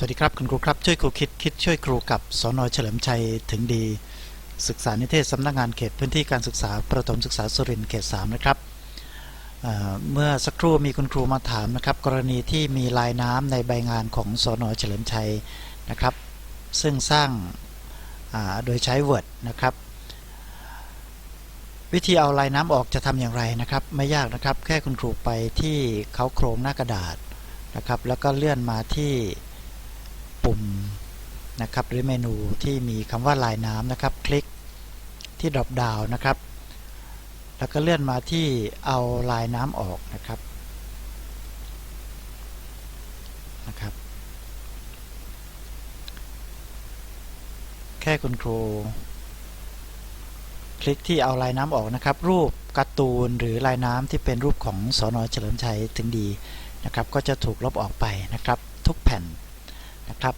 สวัสดีครับ คุณครูครับ ช่วยครูคิดคิดช่วยครูกับสนเฉลิมชัยถึงดี ศึกษานิเทศสำนักงานเขตพื้นที่การศึกษาประถมศึกษาสุรินทร์เขต3นะครับเเมื่อสักครู่มีคุณครูมาถามนะครับ กรณีที่มีลายน้ำในใบงานของสนเฉลิมชัยนะครับ ซึ่งสร้างาโดยใช้ Word นะครับ วิธีเอาลายน้ำออกจะทำอย่างไรนะครับ ไม่ยากนะครับ แค่คุณครูไปที่เขาโครงหน้ากระดาษนะครับ แล้วก็เลื่อนมาที่ ปุ่มนะครับหรือเมนูที่มีคำว่าลายน้ำนะครับ คลิกที่ drop down นะครับ แล้วก็เลื่อนมาที่เอาลายน้ำออกนะครับนะครับ แค่คุณครูคลิกที่เอาลายน้ำออกนะครับ รูปการ์ตูนหรือลายน้ำที่เป็นรูปของสอนอเฉลิมชัยถึงดีนะครับ ก็จะถูกลบออกไปนะครับ ทุกแผ่น นะครับ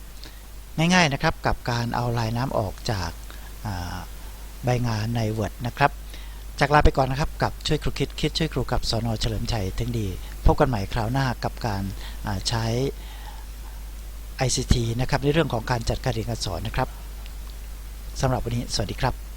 ง่ายๆนะครับกับการเอาลายน้ำออกจากใบงานใน Word นะครับ จากลาไปก่อนนะครับกับช่วยครูคิดคิดช่วยครูกับสอนอเฉลิมชัยทั้งดี พบกันใหม่คราวหน้ากับการใช้ ICT นะครับในเรื่องของการจัดการเรียนการสอนนะครับสำหรับวันนี้สวัสดีครับ